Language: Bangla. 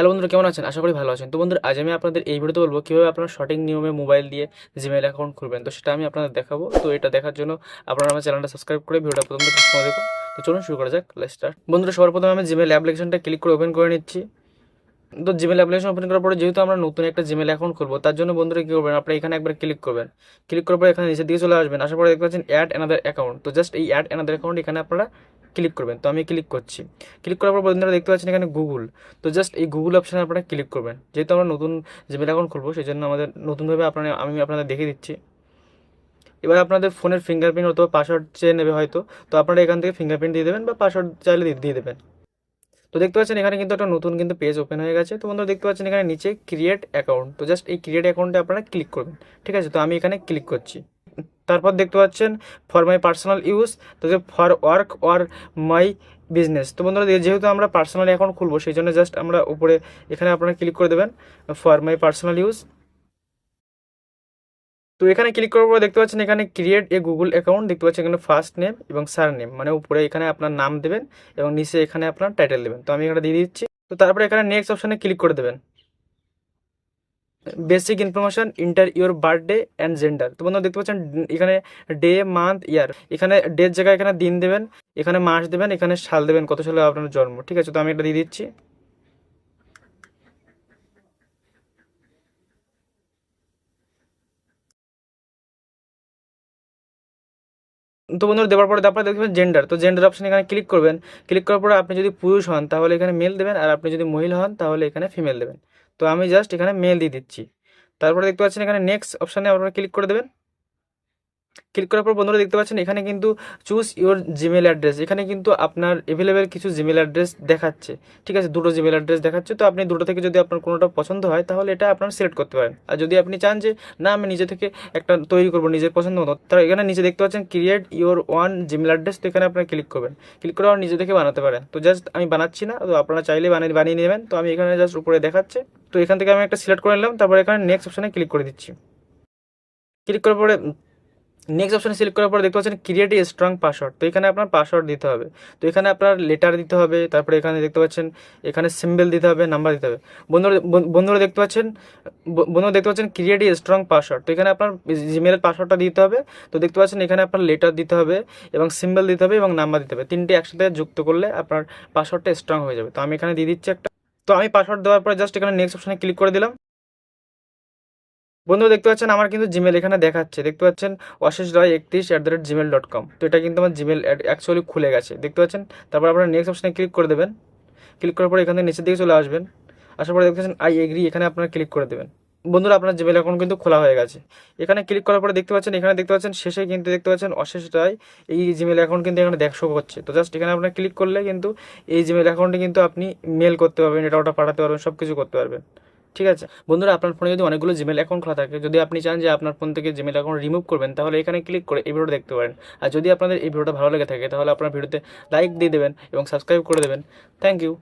হ্যালো বন্ধুরা, কেমন আছেন? আশা করি ভালো আছেন। তো বন্ধুরা, আজ আমি আপনাদের এই ভিডিওতে বলব কীভাবে আপনারা সঠিক নিয়মে মোবাইল দিয়ে জিমেল অ্যাকাউন্ট খুলবেন। তো সেটা আমি আপনাদের দেখাবো। তো এটা দেখার জন্য আপনারা আমার চ্যানেলটা সাবস্ক্রাইব করে ভিডিওটা প্রথম দেখুন। তো চলুন শুরু করা যাক লেস্টার বন্ধুরা, সবার প্রথমে আমি জিমেল অ্যাপ্লিকেশনটা ক্লিক করে ওপেন করে নিচ্ছি। তো জিমেল অ্যাপ্লিকেশন ওপেন করার পরে যেহেতু আমরা নতুন একটা জিমেল অ্যাকাউন্ট খুলবো, তার জন্য বন্ধুরা কী করবেন? আপনারা এখানে একবার ক্লিক করবেন। ক্লিক করার পরে এখানে নিচের দিকে চলে আসবেন। আসার পরে দেখতে পাচ্ছেন অ্যাড অ্যানাদার অ্যাকাউন্ট তো জাস্ট এই অ্যাড অ্যানাদার অ্যাকাউন্ট এখানে আপনারা ক্লিক করবেন। তো আমি ক্লিক করছি। ক্লিক করার পর বন্ধুরা দেখতে পাচ্ছেন এখানে গুগল তো জাস্ট এই গুগল অপশানে আপনারা ক্লিক করবেন। যেহেতু আমরা নতুন জিমেল অ্যাকাউন্ট খুলবো সেই জন্য আমাদের নতুনভাবে আপনারা, আমি আপনাদের দেখিয়ে দিচ্ছি। এবার আপনাদের ফোনের ফিঙ্গারপ্রিন্ট অথবা পাসওয়ার্ড চেয়ে নেবে হয়তো। তো আপনারা এখান থেকে ফিঙ্গারপ্রিন্ট দিয়ে দেবেন বা পাসওয়ার্ড চাইলে দিয়ে দেবেন। তো দেখতে পাচ্ছেন এখানে কিন্তু একটা নতুন কিন্তু পেজ ওপেন হয়ে গেছে। তো বন্ধুরা দেখতে পাচ্ছেন এখানে নিচে ক্রিয়েট অ্যাকাউন্ট তো জাস্ট এই ক্রিয়েট অ্যাকাউন্টে আপনারা ক্লিক করবেন। ঠিক আছে? তো আমি এখানে ক্লিক করছি। তারপর দেখতে পাচ্ছেন ফর মাই পার্সোনাল ইউজ তো for work or my business তো বন্ধুরা যেহেতু আমরা পার্সোনাল অ্যাকাউন্ট খুলবো, সেই জন্য জাস্ট আমরা উপরে এখানে আপনারা ক্লিক করে দেবেন ফর মাই পার্সোনাল ইউজ তো এখানে ক্লিক করার পর দেখতে পাচ্ছেন এখানে ক্রিয়েট এ গুগল অ্যাকাউন্ট দেখতে পাচ্ছেন এখানে ফার্স্ট নেম এবং সার নেম মানে উপরে এখানে আপনার নাম দেবেন এবং নিচে এখানে আপনার টাইটেল দেবেন। তো আমি এখানে দিয়ে দিচ্ছি। তো তারপরে এখানে নেক্সট অপশানে ক্লিক করে দেবেন। Basic information enter your birthday and gender তো বন্ধুরা দেখতে পাচ্ছেন, এখানে ডে মান্থ ইয়ার এখানে ডের জায়গায় এখানে দিন দেবেন, এখানে মাস দেবেন, এখানে সাল দেবেন, কত সালে আপনার জন্ম। ঠিক আছে, তো আমি এটা দিয়ে দিচ্ছি। তো বন্ধুরা দেওয়ার পরে তারপরে দেখবেন জেন্ডার তো জেন্ডার অপশন এখানে ক্লিক করবেন। ক্লিক করার পরে আপনি যদি পুরুষ হন, তাহলে এখানে মেল দেবেন। আর আপনি যদি মহিলা হন, তাহলে এখানে ফিমেল দেবেন। তো আমি জাস্ট এখানে মেল দিয়ে দিচ্ছি। তারপরে দেখতে পাচ্ছেন এখানে নেক্সট অপশানে আপনারা ক্লিক করে দেবেন। ক্লিক করার পর বন্ধুরা দেখতে পাচ্ছেন, এখানে কিন্তু চুজ ইওর জিমেল অ্যাড্রেস এখানে কিন্তু আপনার এভেলেবেল কিছু জিমেল অ্যাড্রেস দেখাচ্ছে, ঠিক আছে? দুটো জিমেল অ্যাড্রেস দেখাচ্ছে, তো আপনি দুটো থেকে যদি আপনার কোনোটা পছন্দ হয়, তাহলে এটা আপনার সিলেক্ট করতে পারেন। আর যদি আপনি চান যে, না, আমি নিজে থেকে একটা তৈরি করব নিজের পছন্দ মতো তাহলে এখানে নিচে দেখতে পাচ্ছেন create your own Gmail address তো এখানে আপনার ক্লিক করবেন। ক্লিক করে নিজে থেকে বানাতে পারেন। তো জাস্ট আমি বানাচ্ছি না, তো আপনারা চাইলে বানিয়ে বানিয়ে নেবেন। তো আমি এখানে জাস্ট উপরে দেখাচ্ছে, তো এখান থেকে আমি একটা সিলেক্ট করে নিলাম, তারপরে এখানে নেক্সট অপশানে ক্লিক করে দিচ্ছি। ক্লিক করার পরে নেক্সট অপশানে সিলেক্ট করার পরে দেখতে পাচ্ছেন ক্রিয়েট এ স্ট্রং পাসওয়ার্ড তো এখানে আপনার পাসওয়ার্ড দিতে হবে। তো এখানে আপনার লেটার দিতে হবে, তারপরে এখানে দেখতে পাচ্ছেন, এখানে সিম্বল দিতে হবে নাম্বার দিতে হবে। বন্ধুরা বন্ধুরা দেখতে পাচ্ছেন বন্ধুরা দেখতে পাচ্ছেন ক্রিয়েট এ স্ট্রং পাসওয়ার্ড তো এখানে আপনার জিমেলের পাসওয়ার্ডটা দিতে হবে। তো দেখতে পাচ্ছেন এখানে আপনার লেটার দিতে হবে এবং সিম্বল দিতে হবে এবং নাম্বার দিতে হবে। তিনটে একসাথে যুক্ত করলে আপনার পাসওয়ার্ডটা স্ট্রং হয়ে যাবে। তো আমি এখানে দিয়ে দিচ্ছি একটা। তো আমি পাসওয়ার্ড দেওয়ার পরে জাস্ট এখানে নেক্সট অপশানে ক্লিক করে দিলাম। বন্ধু, দেখতে পাচ্ছেন আমার কিন্তু জিমেল এখানে দেখাচ্ছে। দেখতে পাচ্ছেন অশেষ রয় একত্রিশ at the rate Gmail dot com তো এটা কিন্তু আমার জিমেল অ্যাকচুয়ালি খুলে গেছে। দেখতে পাচ্ছেন? তারপর আপনারা নেক্সট অপশানে ক্লিক করে দেবেন। ক্লিক করার পরে এখান থেকে নিচের দিকে চলে আসবেন। আসার পরে দেখতে পাচ্ছেন আই এগ্রি এখানে আপনারা ক্লিক করে দেবেন। বন্ধুরা, আপনার জিমেল অ্যাকাউন্ট কিন্তু খোলা হয়ে গেছে। এখানে ক্লিক করার পরে দেখতে পাচ্ছেন, এখানে দেখতে পাচ্ছেন, শেষে কিন্তু দেখতে পাচ্ছেন অশেষ রায় এই জিমেল অ্যাকাউন্ট কিন্তু এখানে দেখশো করছে। তো জাস্ট এখানে আপনার ক্লিক করলে কিন্তু এই জিমেল অ্যাকাউন্টে কিন্তু আপনি মেল করতে পারবেন এটা ওটা পাঠাতে পারবেন সব কিছু করতে পারবেন। ঠিক আছে? বন্ধুরা, আপনার ফোনে যদি অনেকগুলো জিমেল অ্যাকাউন্ট খোলা থাকে, যদি আপনি চান যে আপনার ফোন থেকে জিমেল অ্যাকাউন্ট রিমুভ করবেন, তাহলে এখানে ক্লিক করে এই ভিডিওটা দেখতে পারেন। আর যদি আপনাদের এই ভিডিওটা ভালো লেগে থাকে, তাহলে আপনার ভিডিওতে লাইক দিয়ে দেবেন এবং সাবস্ক্রাইব করে দেবেন। Thank you